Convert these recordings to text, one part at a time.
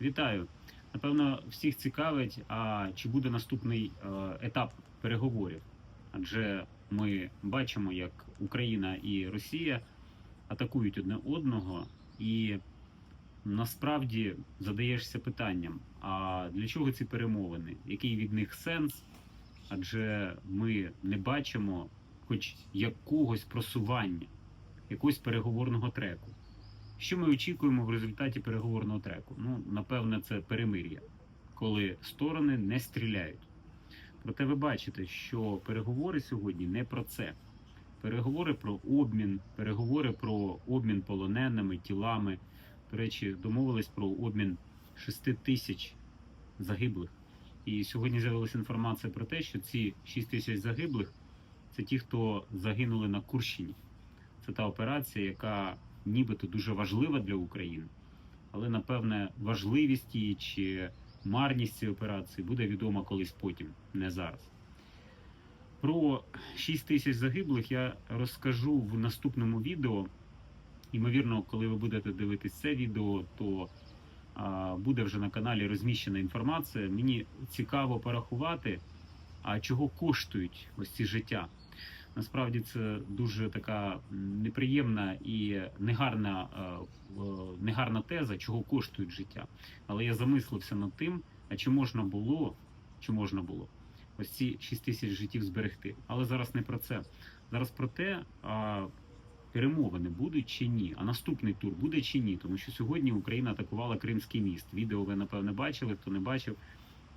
Вітаю. Напевно, всіх цікавить, а чи буде наступний е, етап переговорів? Адже ми бачимо, як Україна і Росія атакують одне одного, і насправді задаєшся питанням: а для чого ці перемовини? Який від них сенс? Адже ми не бачимо хоч якогось просування, якогось переговорного треку. Що ми очікуємо в результаті переговорного треку? Ну, напевне, це перемир'я, коли сторони не стріляють. Проте ви бачите, що переговори сьогодні не про це. Переговори про обмін, переговори про обмін полоненими, тілами. До речі, домовились про обмін 6 тисяч загиблих. І сьогодні з'явилася інформація про те, що ці 6 тисяч загиблих це ті, хто загинули на Курщині. Це та операція, яка нібито дуже важлива для України, але напевне важливість її чи марність цієї операції буде відома колись потім, не зараз. Про 6 тисяч загиблих я розкажу в наступному відео. Ймовірно, коли ви будете дивитись це відео, то а, буде вже на каналі розміщена інформація. Мені цікаво порахувати, а чого коштують ось ці життя. Насправді це дуже така неприємна і негарна, е, негарна теза, чого коштують життя. Але я замислився над тим, а чи можна було, чи можна було ось ці 6 тисяч життів зберегти. Але зараз не про це. Зараз про те, а перемовини будуть чи ні, а наступний тур буде чи ні. Тому що сьогодні Україна атакувала Кримський міст. Відео ви напевне бачили, хто не бачив.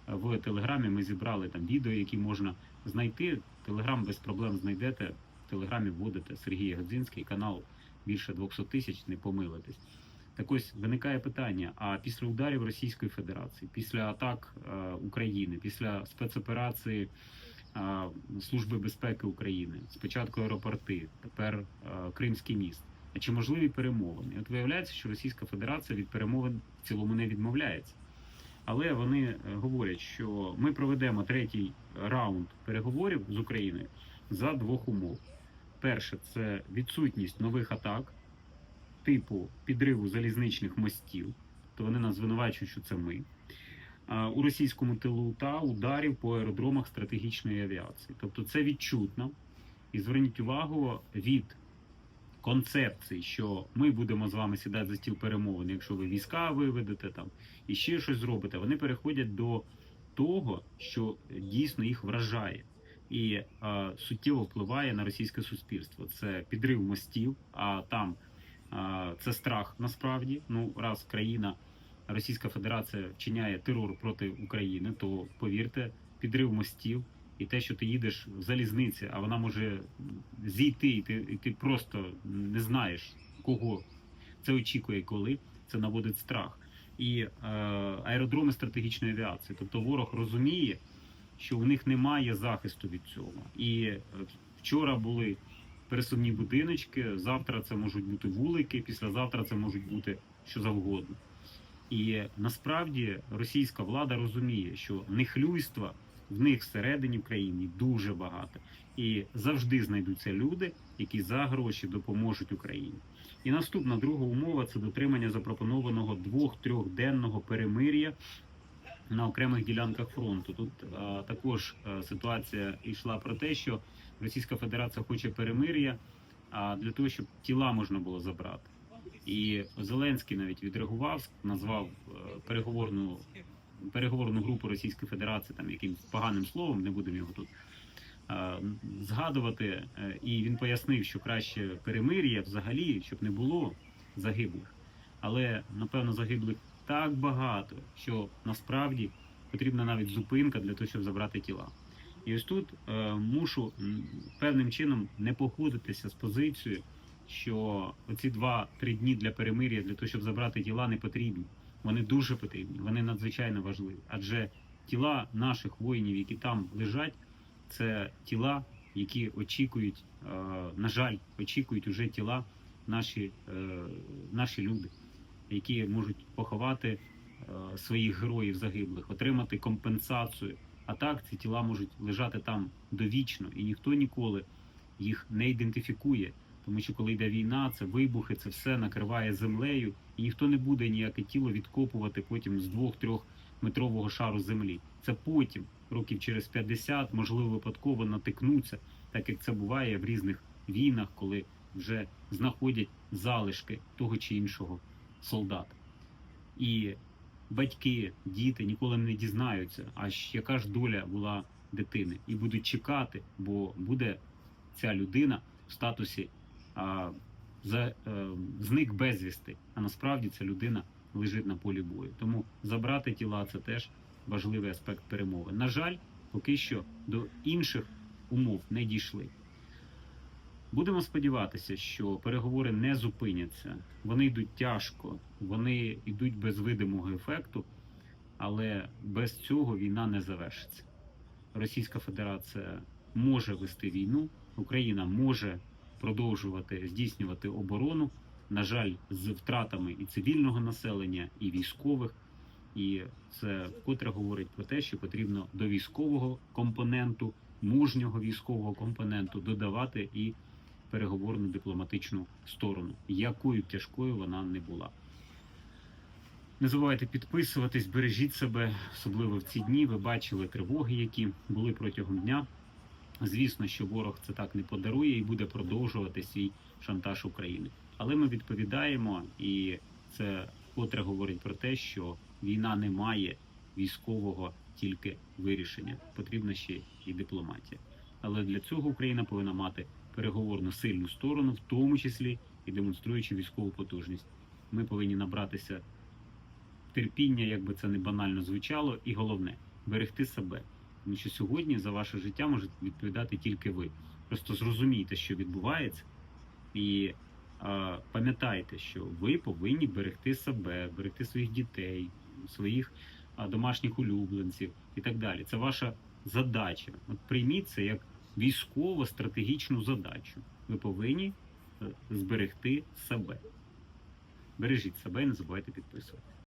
В телеграмі ми зібрали там відео, які можна знайти. Телеграм без проблем знайдете. В телеграмі вводите Сергій Годзинський, канал більше 200 тисяч, не помилитесь. Так ось виникає питання: а після ударів Російської Федерації, після атак е, України, після спецоперації е, Служби безпеки України, спочатку аеропорти, тепер е, Кримський міст. А чи можливі перемовини? От виявляється, що Російська Федерація від перемовин в цілому не відмовляється. Але вони е, говорять, що ми проведемо третій раунд переговорів з Україною за двох умов: перше це відсутність нових атак, типу підриву залізничних мостів, то вони нас звинувачують, що це ми. У російському тилу та ударів по аеродромах стратегічної авіації. Тобто це відчутно. І зверніть увагу від концепції, що ми будемо з вами сідати за стіл перемовин, якщо ви війська виведете там і ще щось зробите, вони переходять до того, що дійсно їх вражає і е, суттєво впливає на російське суспільство. Це підрив мостів, а там е, це страх насправді. Ну, раз країна, Російська Федерація вчиняє терор проти України, то повірте, підрив мостів. І те, що ти їдеш в залізниці, а вона може зійти, і ти, і ти просто не знаєш, кого це очікує, коли це наводить страх. І е, аеродроми стратегічної авіації. Тобто ворог розуміє, що у них немає захисту від цього. І е, вчора були пересувні будиночки, завтра це можуть бути вулики, післязавтра це можуть бути що завгодно. І насправді російська влада розуміє, що нехлюйства в них всередині в країні дуже багато. І завжди знайдуться люди, які за гроші допоможуть Україні. І наступна друга умова це дотримання запропонованого двох-трьохденного перемир'я на окремих ділянках фронту. Тут а, також а, ситуація йшла про те, що Російська Федерація хоче перемир'я а, для того, щоб тіла можна було забрати. І Зеленський навіть відреагував, назвав е, переговорну переговорну групу Російської Федерації там якимось поганим словом, не будемо його тут згадувати. Е, І він пояснив, що краще перемир'я взагалі, щоб не було загиблих. Але напевно загиблих так багато, що насправді потрібна навіть зупинка для того, щоб забрати тіла. І ось тут е, мушу певним чином не погодитися з позицією, що оці два-три дні для перемир'я для того, щоб забрати тіла, не потрібні. Вони дуже потрібні, вони надзвичайно важливі. Адже тіла наших воїнів, які там лежать, це тіла, які очікують, е, на жаль, очікують уже тіла наші, е, наші люди, які можуть поховати е, своїх героїв загиблих, отримати компенсацію. А так ці тіла можуть лежати там довічно, і ніхто ніколи їх не ідентифікує. Тому що коли йде війна, це вибухи, це все накриває землею, Ніхто не буде ніяке тіло відкопувати потім з 2-3 метрового шару землі. Це потім, років через 50, можливо, випадково натикнуться, так як це буває в різних війнах, коли вже знаходять залишки того чи іншого солдата. І батьки, діти ніколи не дізнаються, аж яка ж доля була дитини, і будуть чекати, бо буде ця людина в статусі а, за, е, зник безвісти, а насправді ця людина лежить на полі бою. Тому забрати тіла це теж важливий аспект перемови. На жаль, поки що до інших умов не дійшли. Будемо сподіватися, що переговори не зупиняться. Вони йдуть тяжко, вони йдуть без видимого ефекту, але без цього війна не завершиться. Російська Федерація може вести війну, Україна може продовжувати здійснювати оборону. На жаль, з втратами і цивільного населення, і військових. І це вкотре говорить про те, що потрібно до військового компоненту, мужнього військового компоненту додавати і переговорну дипломатичну сторону, якою тяжкою вона не була. Не забувайте підписуватись, бережіть себе, особливо в ці дні. Ви бачили тривоги, які були протягом дня. Звісно, що ворог це так не подарує і буде продовжувати свій шантаж України. Але ми відповідаємо, і це котре говорить про те, що війна не має військового тільки вирішення. Потрібна ще і дипломатія. Але для цього Україна повинна мати переговорну сильну сторону, в тому числі і демонструючи військову потужність. Ми повинні набратися терпіння, як би це не банально звучало, і головне берегти себе. Тому що сьогодні за ваше життя можете відповідати тільки ви. Просто зрозумійте, що відбувається, і е, пам'ятайте, що ви повинні берегти себе, берегти своїх дітей, своїх е, домашніх улюбленців і так далі. Це ваша задача. От прийміть це як військово стратегічну задачу. Ви повинні е, зберегти себе. Бережіть себе і не забувайте підписувати.